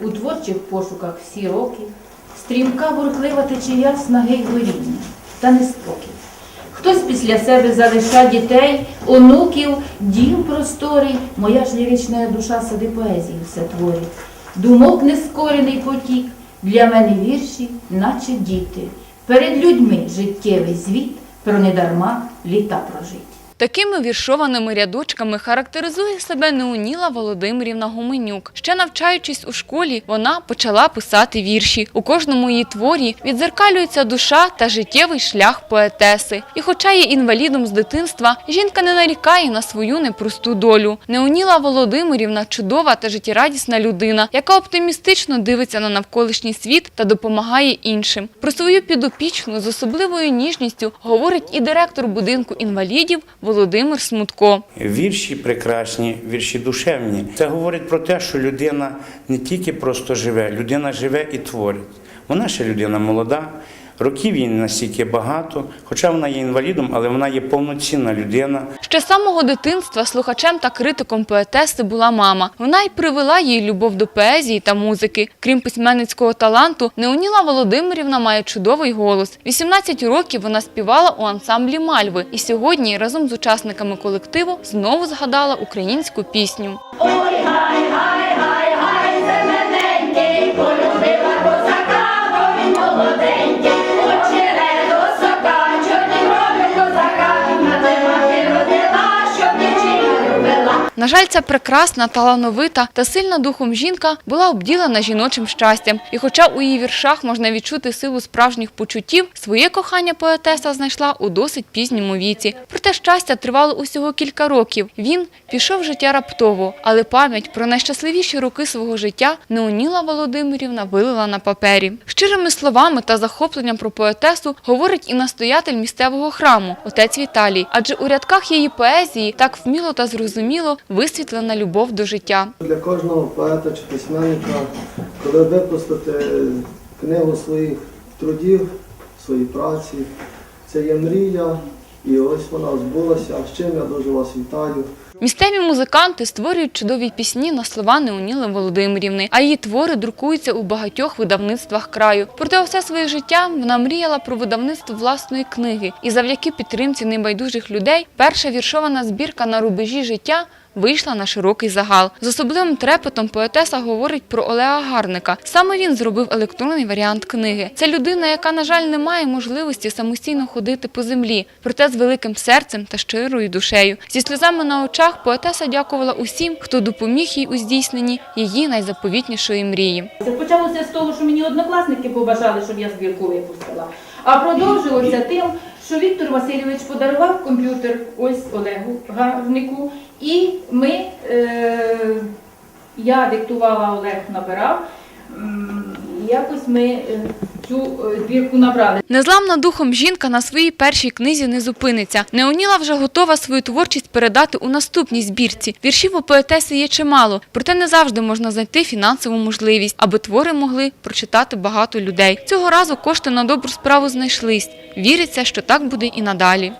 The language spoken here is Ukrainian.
у творчих пошуках всі роки, стрімка бурхлива течія снаги й горіння, та неспокій. Хтось після себе залиша дітей, онуків, дім просторий, моя ж лірична душа сади поезії все творить. Думок нескорений потік, для мене вірші, наче діти. Перед людьми життєвий звіт про недарма літа прожить. Такими віршованими рядочками характеризує себе Неоніла Володимирівна Гуменюк. Ще навчаючись у школі, вона почала писати вірші. У кожному її творі відзеркалюється душа та життєвий шлях поетеси. І хоча є інвалідом з дитинства, жінка не нарікає на свою непросту долю. Неоніла Володимирівна чудова та життєрадісна людина, яка оптимістично дивиться на навколишній світ та допомагає іншим. Про свою підопічну з особливою ніжністю говорить і директор будинку інвалідів Володимир Смутко. Вірші прекрасні, вірші душевні. Це говорить про те, що людина не тільки просто живе, людина живе і творить. Вона ще людина молода, років їй не настільки багато, хоча вона є інвалідом, але вона є повноцінна людина. Ще з самого дитинства слухачем та критиком поетеси була мама. Вона й привела їй любов до поезії та музики. Крім письменницького таланту, Неоніла Володимирівна має чудовий голос. 18 років вона співала у ансамблі Мальви і сьогодні разом з учасниками колективу знову згадала українську пісню. На жаль, ця прекрасна, талановита та сильна духом жінка була обділена жіночим щастям. І хоча у її віршах можна відчути силу справжніх почуттів, своє кохання поетеса знайшла у досить пізньому віці. Проте щастя тривало усього кілька років. Він пішов життя раптово, але пам'ять про найщасливіші роки свого життя Неоніла Володимирівна вилила на папері. Щирими словами та захопленням про поетесу говорить і настоятель місцевого храму, отець Віталій. Адже у рядках її поезії так вміло та зрозуміло висвітлена любов до життя. Для кожного поета чи письменника, коли випустити книгу своїх трудів, своєї праці, це є мрія, і ось вона збулася. З чим я дуже вас вітаю. Місцеві музиканти створюють чудові пісні на слова Неоніли Володимирівни, а її твори друкуються у багатьох видавництвах краю. Проте все своє життя вона мріяла про видавництво власної книги. І завдяки підтримці небайдужих людей перша віршована збірка на рубежі життя вийшла на широкий загал. З особливим трепетом поетеса говорить про Олега Гарника. Саме він зробив електронний варіант книги. Це людина, яка, на жаль, не має можливості самостійно ходити по землі, проте з великим серцем та щирою душею. Зі сльозами на очах поетеса дякувала усім, хто допоміг їй у здійсненні її найзаповітнішої мрії. Це почалося з того, що мені однокласники побажали, щоб я збірку випустила. А продовжилося тим, що Віктор Васильович подарував комп'ютер ось Олегу Гарнику, і ми, е, я диктувала, Олег набирав. Якось ми е, цю е, збірку набрали. Незламна духом жінка на своїй першій книзі не зупиниться. Неоніла вже готова свою творчість передати у наступній збірці. Віршів у поетеси є чимало, проте не завжди можна знайти фінансову можливість, аби твори могли прочитати багато людей. Цього разу кошти на добру справу знайшлись. Віриться, що так буде і надалі.